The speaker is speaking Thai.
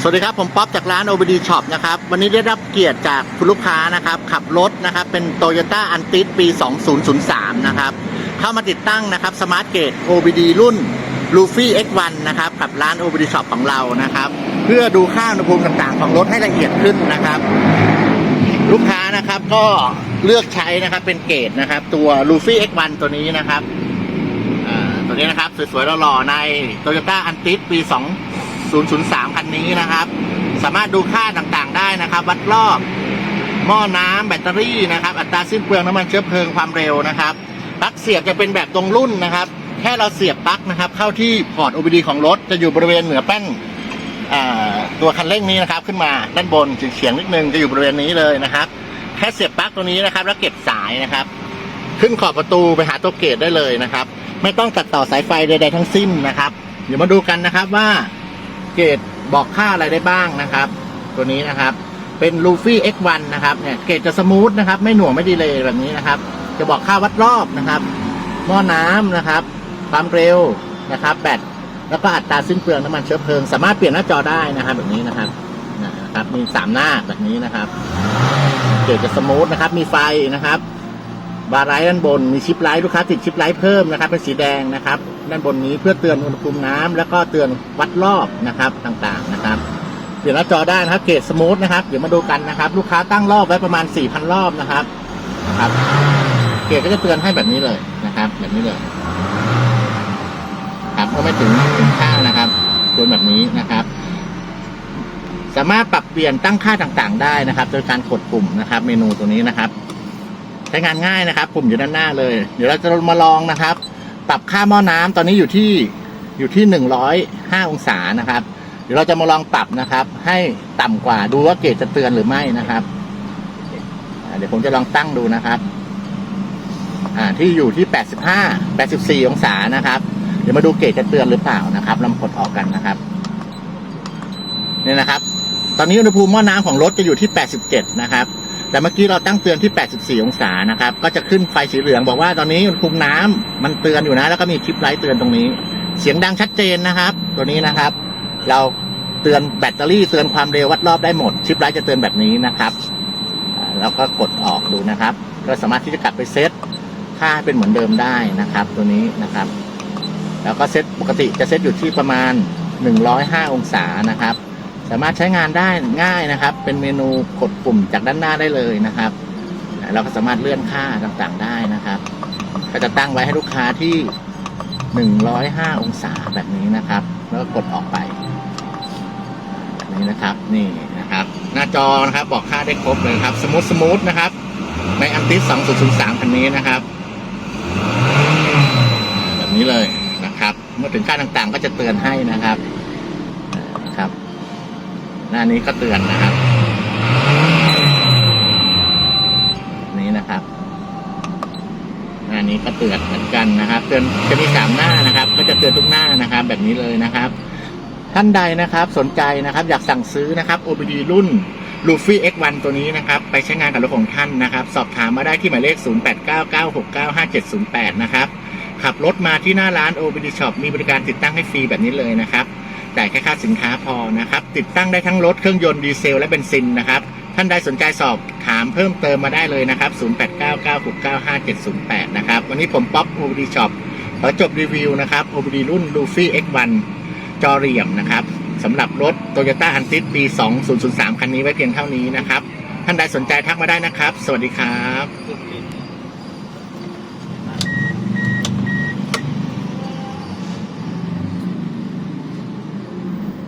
สวัสดีครับ ผมป๊อปจากร้าน OBD Shop นะครับ วันนี้ได้รับเกียรติจากคุณลูกค้านะครับ ขับรถนะครับ เป็น Toyota a n t i s ปี 2003 นะครับ เข้ามาติดตั้งนะครับ Smart Gate OBD รุ่น Luffy X1 นะครับ กับร้าน OBD Shop ของเรานะครับ เพื่อดูค่าอุณหภูมิต่างๆ ของรถให้ละเอียดขึ้นนะครับ ลูกค้านะครับก็เลือกใช้นะครับเป็นเกรดนะครับ ตัว Luffy X1 ตัวนี้นะครับตัวนี้นะครับสวยๆหล่อๆใน Toyota a n t i s ปี 2 003 คันนี้นะครับ สามารถดูค่าต่างๆได้นะครับ วัดรอบหม้อน้ำแบตเตอรี่นะครับ อัตราสิ้นเปลืองน้ำมันเชื้อเพลิงความเร็วนะครับปลั๊กเสียบจะเป็นแบบตรงรุ่นนะครับ แค่เราเสียบปลั๊กนะครับ เข้าที่พอร์ต OBD ของรถจะอยู่บริเวณเหนือแป้นตัวคันเร่งนี้นะครับ ขึ้นมาด้านบนเฉียงนิดนึงจะอยู่บริเวณนี้เลยนะครับ แค่เสียบปลั๊กตัวนี้นะครับ แล้วเก็บสายนะครับ ขึ้นขอบประตูไปหาตัวเกตได้เลยนะครับ ไม่ต้องตัดต่อสายไฟใดๆทั้งสิ้นนะครับ เดี๋ยวมาดูกันนะครับว่า เกตบอกค่าอะไรได้บ้างนะครับ ตัวนี้นะครับ เป็น Luffy X1 นะครับเนี่ยเกตจะสมูทนะครับ ไม่หน่วงไม่ดีเลยแบบนี้นะครับ จะบอกค่าวัดรอบนะครับ หม้อน้ำนะครับ ความเร็วนะครับ แบตแล้วก็อัตราสิ้นเปลืองน้ำมันเชื้อเพลิง สามารถเปลี่ยนหน้าจอได้นะครับ แบบนี้นะครับนะครับมีสามหน้าแบบนี้นะครับ เกตจะสมูทนะครับ มีไฟนะครับ บาร์ไลท์ด้านบนมีชิปไลท์ลูกค้าติดชิปไลท์เพิ่มนะครับเป็นสีแดงนะครับด้านบนนี้เพื่อเตือนอุณหภูมิน้ำแล้วก็เตือนวัดรอบนะครับต่างๆนะครับเปลี่ยนหน้าจอได้นะครับเกรดสมูทนะครับเดี๋ยวมาดูกันนะครับ ลูกค้าตั้งรอบไว้ประมาณ 4,000 รอบนะครับนะครับเกรดก็จะเตือนให้แบบนี้เลยนะครับ แบบนี้เลยครับก็ไม่ถึงถึงข้างนะครับเตือนแบบนี้นะครับสามารถปรับเปลี่ยนตั้งค่าต่างๆ ได้นะครับ โดยการกดปุ่มนะครับ เมนูตัวนี้นะครับ ใช้งานง่ายนะครับ ปุ่มอยู่ด้านหน้าเลย เดี๋ยวเราจะมาลองนะครับ ปรับค่าหม้อน้ำตอนนี้อยู่ที่อยู่ที่หนึ่งร้อยห้าองศานะครับ เดี๋ยวเราจะมาลองปรับนะครับ ให้ต่ำกว่าดูว่าเกจจะเตือนหรือไม่นะครับเดี๋ยวผมจะลองตั้งดูนะครับอ่าที่อยู่ที่แปดสิบห้าแปดสิบสี่องศานะครับ เดี๋ยวมาดูเกจจะเตือนหรือเปล่านะครับลำกดออกกันนะครับเนี่ยนะครับ ตอนนี้อุณหภูมิหม้อน้ำของรถจะอยู่ที่แปดสิบเจ็ดนะครับ แต่เมื่อกี้เราตั้งเตือนที่ 84 องศานะครับ ก็จะขึ้นไฟสีเหลืองบอกว่าตอนนี้อุณหภูมิน้ำมันเตือนอยู่นะ แล้วก็มีคลิปไลท์เตือนตรงนี้ เสียงดังชัดเจนนะครับ ตัวนี้นะครับ เราเตือนแบตเตอรี่เตือนความเร็ววัดรอบได้หมดชิปไลท์จะเตือนแบบนี้นะครับแล้วก็กดออกดูนะครับ ก็สามารถที่จะกลับไปเซตค่าเป็นเหมือนเดิมได้นะครับ ตัวนี้นะครับ แล้วก็เซตปกติจะเซตอยู่ที่ประมาณ 105 องศานะครับ สามารถใช้งานได้ง่ายนะครับ เป็นเมนูกดปุ่มจากด้านหน้าได้เลยนะครับ เราก็สามารถเลื่อนค่าต่างๆได้นะครับ ก็จะตั้งไว้ให้ลูกค้าที่ 105 องศาแบบนี้นะครับ แล้วก็กดออกไปนี้นะครับ นี่นะครับ หน้าจอนะครับบอกค่าได้ครบเลยครับ สมูทสมูทนะครับ ในอันติส2003คันนี้นะครับแบบนี้เลยนะครับ เมื่อถึงค่าต่างๆ ก็จะเตือนให้นะครับครับ หน้านี้ก็เตือนนะครับ นี้นะครับ หน้านี้ก็เตือนเหมือนกันนะครับ เตือนจะมีสามหน้านะครับ ก็จะเตือนทุกหน้านะครับ แบบนี้เลยนะครับ ท่านใดนะครับ สนใจนะครับ อยากสั่งซื้อนะครับ OBD รุ่น Luffy X1 ตัวนี้นะครับ ไปใช้งานกับรถของท่านนะครับ สอบถามมาได้ที่หมายเลข 0899695708 นะครับ ขับรถมาที่หน้าร้าน OBD Shop มีบริการติดตั้งให้ฟรีแบบนี้เลยนะครับ จ่ายแค่ค่าสินค้าพอนะครับ ติดตั้งได้ทั้งรถเครื่องยนต์ดีเซลและเบนซินนะครับ ท่านใดสนใจสอบถามเพิ่มเติมมาได้เลยนะครับ 0899695708 นะครับ วันนี้ผมป๊อป OBD Shop ขอจบรีวิวนะครับ OBD รุ่น Luffy X1 จอเหลี่ยมนะครับสำหรับรถ Toyota a n t i s ปี 2003 คันนี้ไว้เพียงเท่านี้นะครับ ท่านใดสนใจทักมาได้นะครับ สวัสดีครับ